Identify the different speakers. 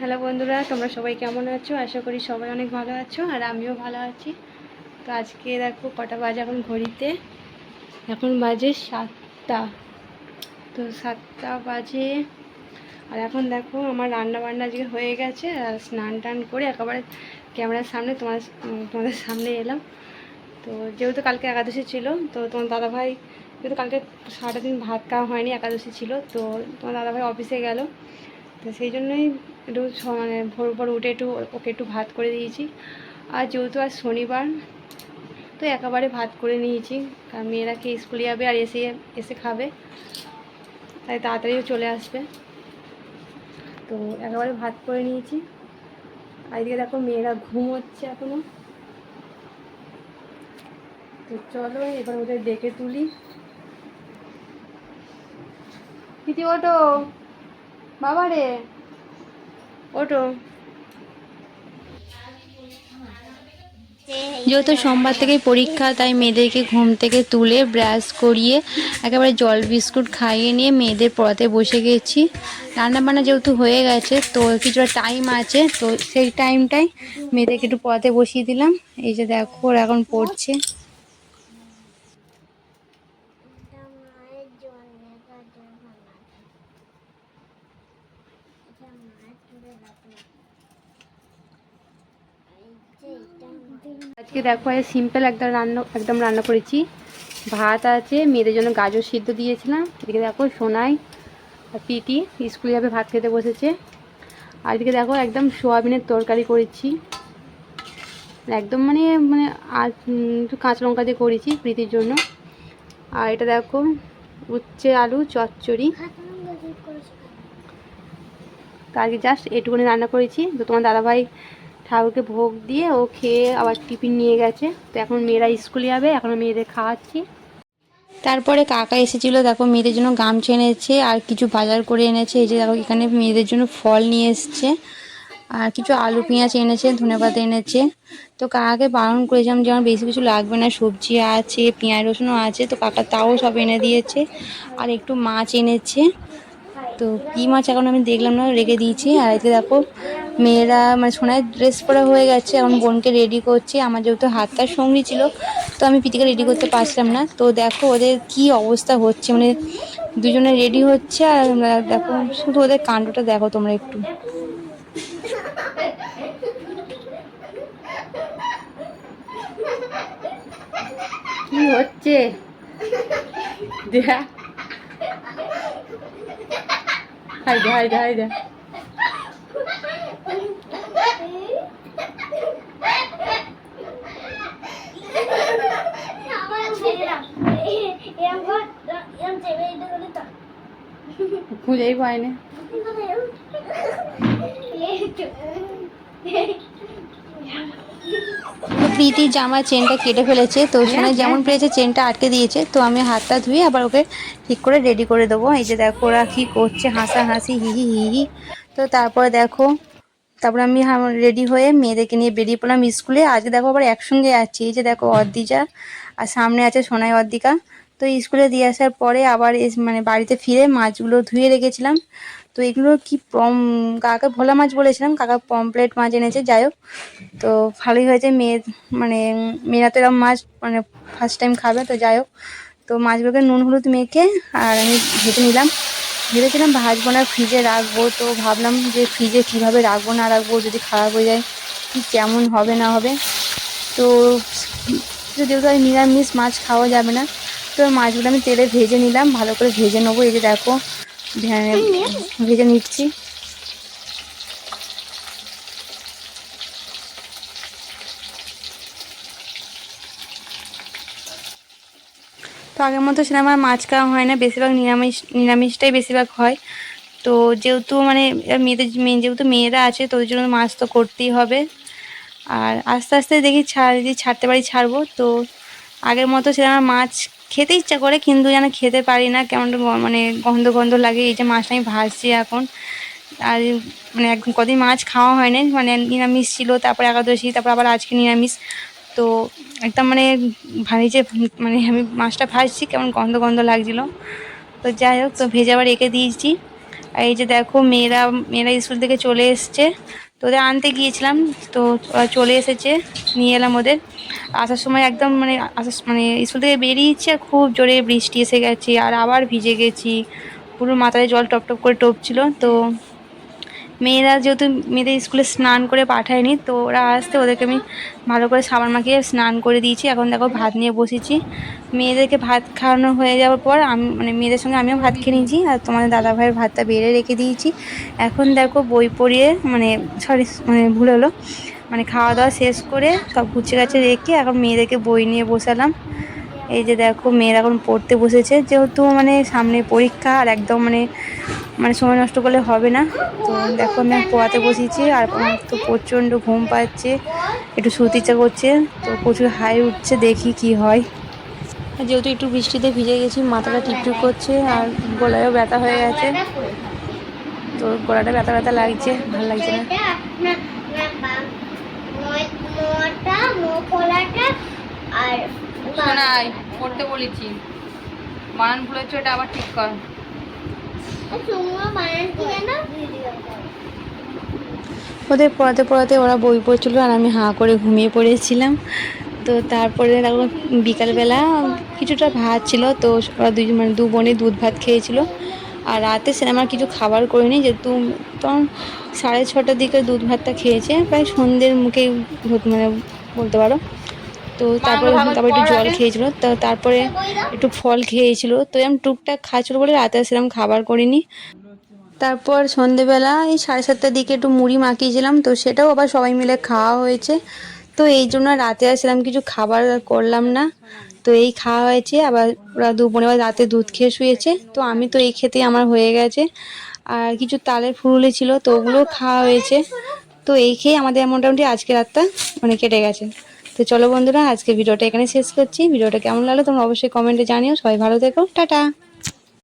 Speaker 1: Hello বন্ধুরা, তোমরা সবাই কেমন আছো? আশা করি সবাই অনেক ভালো আছো, আর আমিও ভালো আছি। তো আজকে দেখো কটা বাজে এখন ঘড়িতে। এখন বাজে সাতটা। তো সাতটা বাজে। আর এখন দেখো আমার রান্না বান্না আজকে হয়ে গেছে, আর স্নান টান করে একেবারে ক্যামেরার সামনে তোমার তোমাদের সামনে এলাম। তো যেহেতু কালকে একাদশী ছিল, তো তোমার দাদাভাই, যেহেতু কালকে সারাটা দিন ভাত খাওয়া হয়নি, একাদশী ছিল, তো তোমার দাদাভাই অফিসে গেল। তো সেই জন্যই একটু মানে ভোর ভোর উঠে একটু ওকে একটু ভাত করে দিয়েছি। আর যেহেতু আজ শনিবার, তো একেবারে ভাত করে নিয়েছি। কারণ মেয়েরা খেয়ে স্কুলে যাবে আর এসে এসে খাবে। তাই তাড়াতাড়িও চলে আসবে। তো একেবারে ভাত করে নিয়েছি। আর এদিকে দেখো মেয়েরা ঘুম হচ্ছে এখনও। তো চলো এবার ওদের ডেকে তুলি। দিদি ওটো বাবা রে ওটো। যেহেতু সোমবার থেকেই পরীক্ষা তাই মেয়েদেরকে ঘুম থেকে তুলে ব্রাশ করিয়ে একেবারে জল বিস্কুট খাইয়ে নিয়ে মেয়েদের পড়াতে বসে গেছি। রান্নাবান্না যেহেতু হয়ে গেছে তো কিছুটা টাইম আছে তো সেই টাইমটাই মেয়েদেরকে একটু পড়াতে বসিয়ে দিলাম। এই যে দেখো ওরা এখন পড়ছে। আজকে দেখো সিম্পল একদম রান্না একদম রান্না করেছি। ভাত আছে, মেয়েদের জন্য গাজর সিদ্ধ দিয়েছিলাম। এদিকে দেখো, সোনাই আর পিটি স্কুলে যাবে, ভাত খেতে বসেছে। আর এদিকে দেখো, একদম সোয়াবিনের তরকারি করেছি। একদম মানে মানে একটু কাঁচা লঙ্কা দিয়ে করেছি প্রীতির জন্য। আর এটা দেখো, উচ্ছে, আলু, চচ্চড়ি। তো আজকে জাস্ট এটুকুনি রান্না করেছি। তো তোমার দাদাভাই ঠাকুরকে ভোগ দিয়ে ও খেয়ে আবার টিফিন নিয়ে গেছে। তো এখন মেয়েরা স্কুলে যাবে, এখন মেয়েদের খাওয়াচ্ছি। তারপরে কাকা এসেছিল, দেখো, মেয়েদের জন্য গামছা এনেছে, আর কিছু বাজার করে এনেছে। এই যে দেখো, এখানে মেয়েদের জন্য ফল নিয়ে এসছে, আর কিছু আলু পেঁয়াজ এনেছে ধনেপাতা এনেছে। তো কাকাকে বারণ করেছিলাম যে আমার বেশি কিছু লাগবে না, সবজি আছে, পেঁয়াজ রসুনও আছে, তো কাকা তাও সব এনে দিয়েছে, আর একটু মাছ এনেছে। তো কী মাছ এখন আমি দেখলাম না, রেখে দিয়েছি। আর এতে দেখো মেয়েরা মানে সোনার ড্রেস পরা হয়ে গেছে, এখন বোনকে রেডি করছে। আমার যেহেতু হাতটার সঙ্গী ছিল, তো আমি পিতিকে রেডি করতে পারছিলাম না। তো দেখো ওদের কি অবস্থা হচ্ছে মানে দুজনে রেডি হচ্ছে আর দেখো, শুধু ওদের কাণ্ডটা দেখো তোমরা একটু। কি হচ্ছে? দেখ। হাই দে হাই দে হাই দে। খুঁজেই পাইনি তো প্রীতির জামার চেনটা কেটে ফেলেছে তো সোনাই যেমন পেরেছে চেনটা আটকে দিয়েছে তো আমি হাতটা ধুয়ে আবার ওকে ঠিক করে রেডি করে দেবো। এই যে দেখো ওরা কী করছে হাসাহাসি হি হি হি হি। তো তারপরে দেখো তারপরে আমি রেডি হয়ে মেয়েদেরকে নিয়ে বেরিয়ে পড়লাম স্কুলে। আজকে দেখো আবার একসঙ্গে যাচ্ছি। এই যে দেখো অর্দিজা আর সামনে আছে সোনাই অর্দিকা। তো স্কুলে দিয়ে আসার পরে আবার মানে বাড়িতে ফিরে মাছগুলো ধুয়ে রেখেছিলাম। তো এগুলো কি পম কাকা ভোলা মাছ বলেছিলাম? কাকা পমপ্লেট মাছ এনেছে, যাই হোক। তো ভালোই হয়েছে মেয়ে মানে মেয়েরা তো এরকম মাছ মানে ফার্স্ট টাইম খাবে, তো যাই হোক। তো মাছগুলোকে নুন হলুদ মেখে আর আমি ভেজে নিলাম। ভেবেছিলাম ভাজবো না ফ্রিজে রাখব তো ভাবলাম যে ফ্রিজে কীভাবে রাখব না রাখব যদি খারাপ হয়ে যায় কি কেমন হবে না হবে। তো যেহেতু আর নিরামিষ মাছ খাওয়া যাবে না তো মাছগুলো আমি তেলে ভেজে নিলাম ভালো করে ভেজে নেব। এই যে দেখো ভেজে নিচ্ছি। তো আগের মতো সেরকম আমার মাছ খাওয়া হয় না, বেশিরভাগ নিরামিষ, নিরামিষটাই বেশিরভাগ হয়। তো যেহেতু মানে মেয়েদের, মেয়ে, যেহেতু মেয়েরা আছে, তো ওই জন্য মাছ তো করতেই হবে। আর আস্তে আস্তে দেখি ছাড়, যদি ছাড়তে পারি ছাড়বো। তো আগের মতো সেরকম মাছ খেতে ইচ্ছা করে, কিন্তু যেন খেতে পারি না। কেমন মানে গন্ধ গন্ধ লাগে, এই যে মাছটা আমি ভাজছি এখন। আর মানে একদম কদিন মাছ খাওয়া হয়নি মানে নিরামিষ ছিল, তারপরে একাদশী, তারপর আবার আজকে নিরামিষ। তো একদম মানে যে মানে আমি মাছটা ভাজছি, কেমন গন্ধ গন্ধ লাগছিল। তো যাই হোক, তো ভেজে আবার রেখে দিয়েছি। আর এই যে দেখো, মেয়েরা মেয়েরা স্কুল থেকে চলে এসছে। তো ওদের আনতে গিয়েছিলাম, তো চলে এসেছে, নিয়ে এলাম ওদের। আসার সময় একদম মানে আসার মানে স্কুল থেকে বেরিয়েছে আর খুব জোরে বৃষ্টি এসে গেছে, আর আবার ভিজে গেছি। পুরো মাথায় জল টপ টপ করে টপছিল, তো মেয়েরা যেহেতু মেয়েদের স্কুলে স্নান করে পাঠায়নি, তো ওরা আসতে ওদেরকে আমি ভালো করে সাবান মাখিয়ে স্নান করে দিয়েছি। এখন দেখো ভাত নিয়ে বসেছি। মেয়েদেরকে ভাত খাওয়ানো হয়ে যাওয়ার পর আমি মানে মেয়েদের সঙ্গে আমিও ভাত খেয়ে নিয়েছি আর তোমাদের দাদা ভাইয়ের ভাতটা বেড়ে রেখে দিয়েছি। এখন দেখো বই পড়িয়ে মানে সরি মানে ভুল হলো মানে খাওয়া দাওয়া শেষ করে সব গুছে গাছে রেখে এখন মেয়েদেরকে বই নিয়ে বসালাম। এই যে দেখো মেয়েরা এখন পড়তে বসেছে, যেহেতু মানে সামনে পরীক্ষা আর একদম মানে মানে সময় নষ্ট করলে হবে না। তো দেখো আমি পড়াতে বসিয়েছি আর আমার তো প্রচণ্ড ঘুম পাচ্ছে, একটু শুতে ইচ্ছা করছে, তো প্রচুর হাই উঠছে, দেখি কি হয়। যেহেতু একটু বৃষ্টিতে ভিজে গেছি, মাথাটা টিপটিপ করছে আর গলায়ও ব্যথা হয়ে গেছে। তো গলাটা ব্যথা ব্যথা লাগছে, ভালো লাগছে না।
Speaker 2: আর
Speaker 1: শোনাই পড়তে বলেছি। আবার ঠিক কর। ওদের পড়াতে পড়াতে ওরা বই পড়ছিল আর আমি হাঁ করে ঘুমিয়ে পড়েছিলাম। তো তারপরে দেখো বিকালবেলা কিছুটা ভাত ছিল, তো ওরা দুই মানে দু বোনে দুধ ভাত খেয়েছিল। আর রাতে সিনেমার কিছু খাবার করিনি, যেহেতু তখন সাড়ে ছটার দিকে দুধ ভাতটা খেয়েছে, প্রায় সন্ধ্যের মুখে মানে বলতে পারো। তো তারপরে তারপর একটু জল খেয়েছিল তো তারপরে একটু ফল খেয়েছিল। তো এরকম টুকটাক খাচ্ছিল বলে রাতে সেরকম খাবার করিনি। তারপর সন্ধেবেলা এই সাড়ে সাতটার দিকে একটু মুড়ি মাখিয়েছিলাম তো সেটাও আবার সবাই মিলে খাওয়া হয়েছে। তো এই জন্য রাতে আর সেরকম কিছু খাবার করলাম না। তো এই খাওয়া হয়েছে আবার ওরা দুপুরে বা রাতে দুধ খেয়ে শুয়েছে। তো আমি তো এই খেতেই আমার হয়ে গেছে। আর কিছু তালের ফুরুলি ছিল তো ওগুলোও খাওয়া হয়েছে। তো এই খেয়ে আমাদের মোটামুটি আজকে রাতটা মানে কেটে গেছে। তো চলো বন্ধুরা আজকে ভিডিওটা এখানে শেষ করছি। ভিডিওটা কেমন লাগল তোমরা অবশ্যই কমেন্টে জানিও। সবাই ভালো থেকো। টাটা!